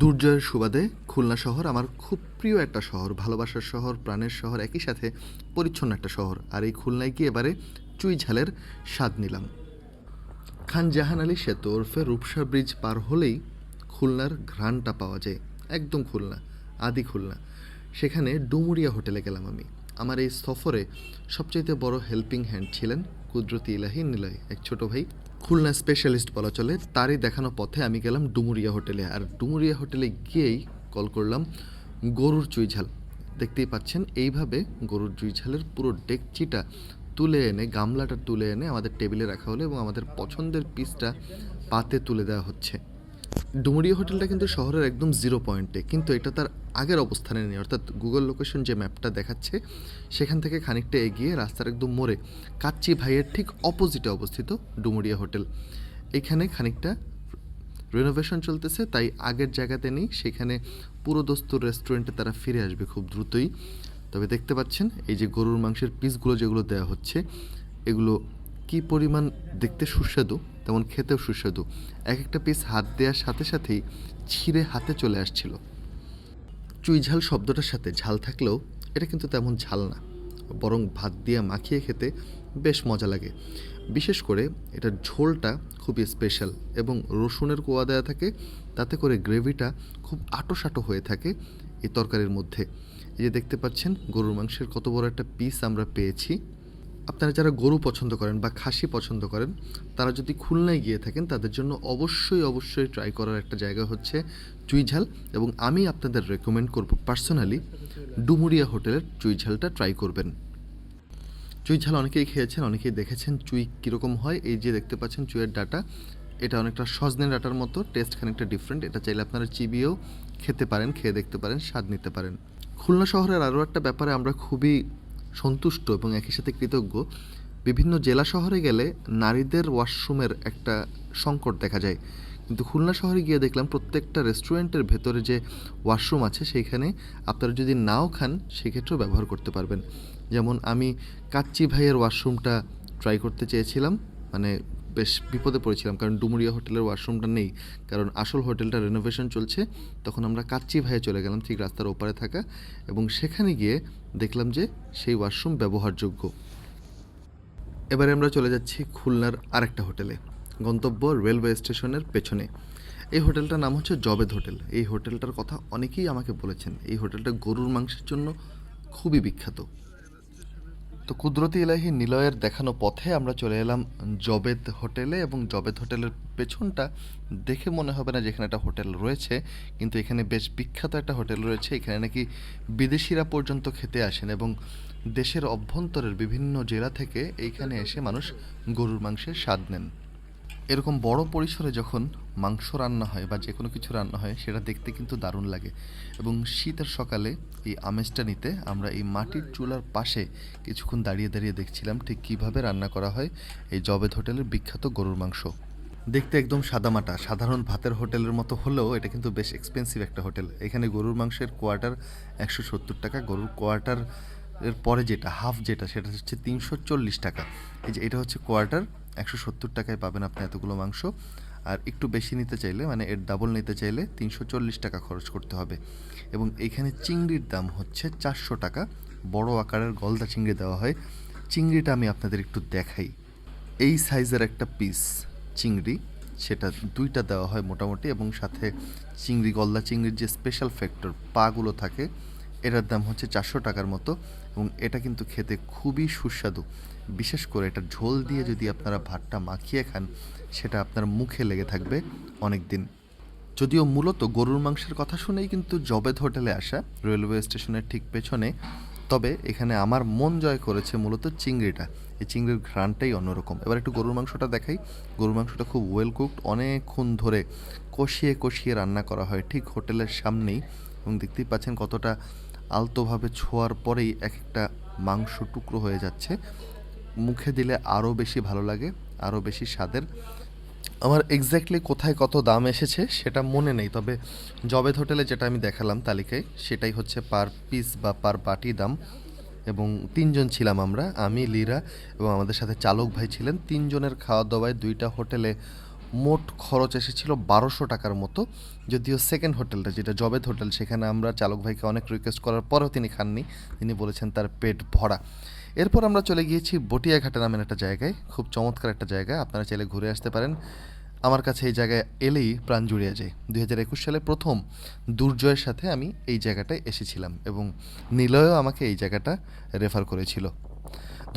দুর্জয়ের সুবাদে খুলনা শহর আমার খুব প্রিয় একটা শহর, ভালোবাসার শহর, প্রাণের শহর, একই সাথে পরিচ্ছন্ন একটা শহর। আর এই খুলনায় গিয়ে এবারে চুই ঝালের স্বাদ নিলাম। খান জাহান আলী সেতু ওরফে রূপসা ব্রিজ পার হলেই খুলনার ঘ্রাণটা পাওয়া যায়। একদম খুলনা, আদি খুলনা। সেখানে ডুমুরিয়া হোটেলে গেলাম আমি। আমার এই সফরে সবচাইতে বড় হেল্পিং হ্যান্ড ছিলেন কুদরতি ইলাহি নিলয়, এক ছোট ভাই। খুলনা স্পেশালিস্ট বলা চলে, তারই দেখানো পথে আমি গেলাম ডুমুরিয়া হোটেলে। আর ডুমুরিয়া হোটেলে গিয়েই কল করলাম গরুর চুইঝাল দেখতেই পাচ্ছেন, এইভাবে গরুর চুইঝালের পুরো ডেকচিটা তুলে এনে, গামলাটা তুলে এনে আমাদের টেবিলে রাখা হলো এবং আমাদের পছন্দের পিসটা পাতে তুলে দেওয়া হচ্ছে। ডুমুরিয়া হোটেলটা কিন্তু শহরের একদম জিরো পয়েন্টে কিন্তু এটা তার আগের অবস্থানে নেই। অর্থাৎ গুগল লোকেশন যে ম্যাপটা দেখাচ্ছে, সেখান থেকে খানিকটা এগিয়ে রাস্তার একদম মোড়ে কাচ্চি ভাইয়ের ঠিক অপোজিটে অবস্থিত ডুমুরিয়া হোটেল। এখানে খানিকটা রেনোভেশন চলতেছে, তাই আগের জায়গাতে নেই। সেখানে পুরো দস্তুর রেস্টুরেন্টে তারা ফিরে আসবে খুব দ্রুতই। তবে দেখতে পাচ্ছেন, এই যে গরুর মাংসের পিসগুলো যেগুলো দেওয়া হচ্ছে, এগুলো কি পরিমাণ দেখতে সুস্বাদু? তেমন খেতেও সুস্বাদু। এক একটা পিস হাত দেওয়ার সাথে সাথেই ছিঁড়ে হাতে চলে আসছিল। চুই ঝাল শব্দটার সাথে ঝাল থাকলেও এটা কিন্তু তেমন ঝাল না। বরং ভাত দিয়ে মাখিয়ে খেতে বেশ মজা লাগে। বিশেষ করে এটার ঝোলটা খুবই স্পেশাল এবং রসুনের কোয়া দেওয়া থাকে, তাতে করে গ্রেভিটা খুব আটোসাটো হয়ে থাকে এই তরকারির মধ্যে। এই যে দেখতে পাচ্ছেন, গরুর মাংসের কত বড় একটা পিস আমরা পেয়েছি। আপনারা যারা গরু পছন্দ করেন বা খাসি পছন্দ করেন, তারা যদি খুলনায় গিয়ে থাকেন, তাদের জন্য অবশ্যই অবশ্যই ট্রাই করার একটা জায়গা হচ্ছে চুইঝাল এবং আমি আপনাদের রেকমেন্ড করব পার্সোনালি ডুমুরিয়া হোটেলের চুইঝালটা ট্রাই করবেন। চুইঝাল অনেকেই খেয়েছেন, অনেকেই দেখেছেন চুই কীরকম হয়। এই যে দেখতে পাচ্ছেন চুইয়ের ডাটা, এটা অনেকটা সজনে ডাটার মতো টেস্ট খানিকটা ডিফারেন্ট এটা চাইলে আপনারা চিবিয়েও খেতে পারেন, খেয়ে দেখতে পারেন, স্বাদ নিতে পারেন। খুলনা শহরের আরও একটা ব্যাপারে আমরা খুবই সন্তুষ্ট এবং একই সাথে কৃতজ্ঞ, বিভিন্ন জেলা শহরে গেলে নারীদের ওয়াশরুমের একটা সংকট দেখা যায়। কিন্তু খুলনা শহরে গিয়ে দেখলাম প্রত্যেকটা রেস্টুরেন্টের ভেতরে যে ওয়াশরুম আছে, সেইখানে আপনারা যদি নাও খান, সেক্ষেত্রেও ব্যবহার করতে পারবেন। যেমন আমি কাচ্চি ভাইয়ের ওয়াশরুমটা ট্রাই করতে চেয়েছিলাম মানে বেশ বিপদে পড়েছিলাম, কারণ ডুমুরিয়া হোটেলের ওয়াশরুমটা নেই, কারণ আসল হোটেলটা রেনোভেশন চলছে। তখন আমরা কাচ্চি ভাইয়ে চলে গেলাম ঠিক রাস্তার ওপারে থাকা এবং সেখানে গিয়ে দেখলাম যে সেই ওয়াশরুম ব্যবহারযোগ্য। এবারে আমরা চলে যাচ্ছি খুলনার আরেকটা হোটেলে, গন্তব্য রেলওয়ে স্টেশনের পেছনে। এই হোটেলটার নাম হচ্ছে জবেদ হোটেল। এই হোটেলটার কথা অনেকেই আমাকে বলেছেন, এই হোটেলটা গরুর মাংসের জন্য খুবই বিখ্যাত। তো কুদরতি ইলাহি নিলয়ের দেখানো পথে আমরা চলে এলাম জবেদ হোটেলে এবং জবেদ হোটেলের পেছনটা দেখে মনে হবে না যে এখানে একটা হোটেল রয়েছে, কিন্তু এখানে বেশ বিখ্যাত একটা হোটেল রয়েছে। এখানে নাকি বিদেশিরা পর্যন্ত খেতে আসেন এবং দেশের অভ্যন্তরের বিভিন্ন জেলা থেকে এইখানে এসে মানুষ গরুর মাংসের স্বাদ নেন। এরকম বড় পরিসরে যখন মাংস রান্না হয় বা যে কোনো কিছু রান্না হয়, সেটা দেখতে কিন্তু দারুণ লাগে। এবং শীতের সকালে এই আমেজটা নিতে আমরা এই মাটির চুলার পাশে কিছুক্ষণ দাঁড়িয়ে দাঁড়িয়ে দেখছিলাম ঠিক কীভাবে রান্না করা হয় এই জবেদ হোটেলের বিখ্যাত গরুর মাংস। দেখতে একদম সাদামাটা সাধারণ ভাতের হোটেলের মতো হলেও এটা কিন্তু বেশ এক্সপেন্সিভ একটা হোটেল। এখানে গরুর মাংসের কোয়ার্টার একশো সত্তর টাকা, গরুর কোয়ার্টার এর পরে যেটা, হাফ যেটা, সেটা হচ্ছে তিনশো চল্লিশ টাকা। এই যে এটা হচ্ছে কোয়ার্টার একশো সত্তর টাকায় পাবেন আপনি এতগুলো মাংস। আর একটু বেশি নিতে চাইলে মানে এর ডাবল নিতে চাইলে তিনশো চল্লিশ টাকা খরচ করতে হবে। এবং এখানে চিংড়ির দাম হচ্ছে চারশো টাকা। বড় আকারের গলদা চিংড়ি দেওয়া হয়। চিংড়িটা আমি আপনাদের একটু দেখাই। এই সাইজের একটা পিস চিংড়ি, সেটা দুইটা দেওয়া হয় মোটামুটি। এবং সাথে চিংড়ি, গলদা চিংড়ির যে স্পেশাল ফ্যাক্টর পাগুলো থাকে এটার দাম হচ্ছে চারশো টাকার মতো এবং এটা কিন্তু খেতে খুবই সুস্বাদু। বিশেষ করে এটা ঝোল দিয়ে যদি আপনারা ভাতটা মাখিয়ে খান, সেটা আপনার মুখে লেগে থাকবে অনেক দিন যদিও মূলত গরুর মাংসের কথা শুনেই কিন্তু জবেদ হোটেলে আসা রেলওয়ে স্টেশনের ঠিক পেছনে, তবে এখানে আমার মন জয় করেছে মূলত চিংড়িটা। এই চিংড়ির ঘ্রাণটাই অন্যরকম। এবার একটু গরুর মাংসটা দেখাই। গরুর মাংসটা খুব ওয়েল কুকড অনেকক্ষণ ধরে কষিয়ে কষিয়ে রান্না করা হয় ঠিক হোটেলের সামনেই। এবং দেখতেই পাচ্ছেন কতটা আলতোভাবে ছোঁয়ার পরেই এক একটা মাংস টুকরো হয়ে যাচ্ছে। মুখে দিলে আরও বেশি ভালো লাগে, আরও বেশি স্বাদের। আমার এক্স্যাক্টলি কোথায় কত দাম এসেছে সেটা মনে নেই, তবে জবেদ হোটেলে যেটা আমি দেখালাম তালিকায়, সেটাই হচ্ছে পার পিস বা পার বাটি দাম। এবং তিনজন ছিলাম আমরা, আমি, লীরা এবং আমাদের সাথে চালক ভাই ছিলেন। তিনজনের খাওয়া দাওয়ায় দুইটা হোটেলে মোট খরচ এসেছিল বারোশো টাকার মতো, যদিও সেকেন্ড হোটেলটা যেটা জবেদ হোটেল, সেখানে আমরা চালক ভাইকে অনেক রিকোয়েস্ট করার পরেও তিনি খাননি। তিনি বলেছেন তার পেট ভরা। এরপর আমরা চলে গিয়েছি বটিয়াঘাটা নামের একটা জায়গায়, খুব চমৎকার একটা জায়গা, আপনারা চাইলে ঘুরে আসতে পারেন। আমার কাছে এই জায়গায় এলেই প্রাণ জুড়িয়ে যায়। দুই হাজার একুশ সালে প্রথম দুর্জয়ের সাথে আমি এই জায়গাটায় এসেছিলাম এবং নিলয়ও আমাকে এই জায়গাটা রেফার করেছিল।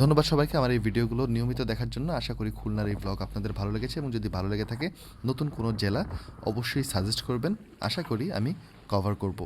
ধন্যবাদ সবাইকে আমার এই ভিডিওগুলো নিয়মিত দেখার জন্য। আশা করি খুলনার এই ব্লগ আপনাদের ভালো লেগেছে এবং যদি ভালো লেগে থাকে নতুন কোনো জেলা অবশ্যই সাজেস্ট করবেন। আশা করি আমি কভার করব।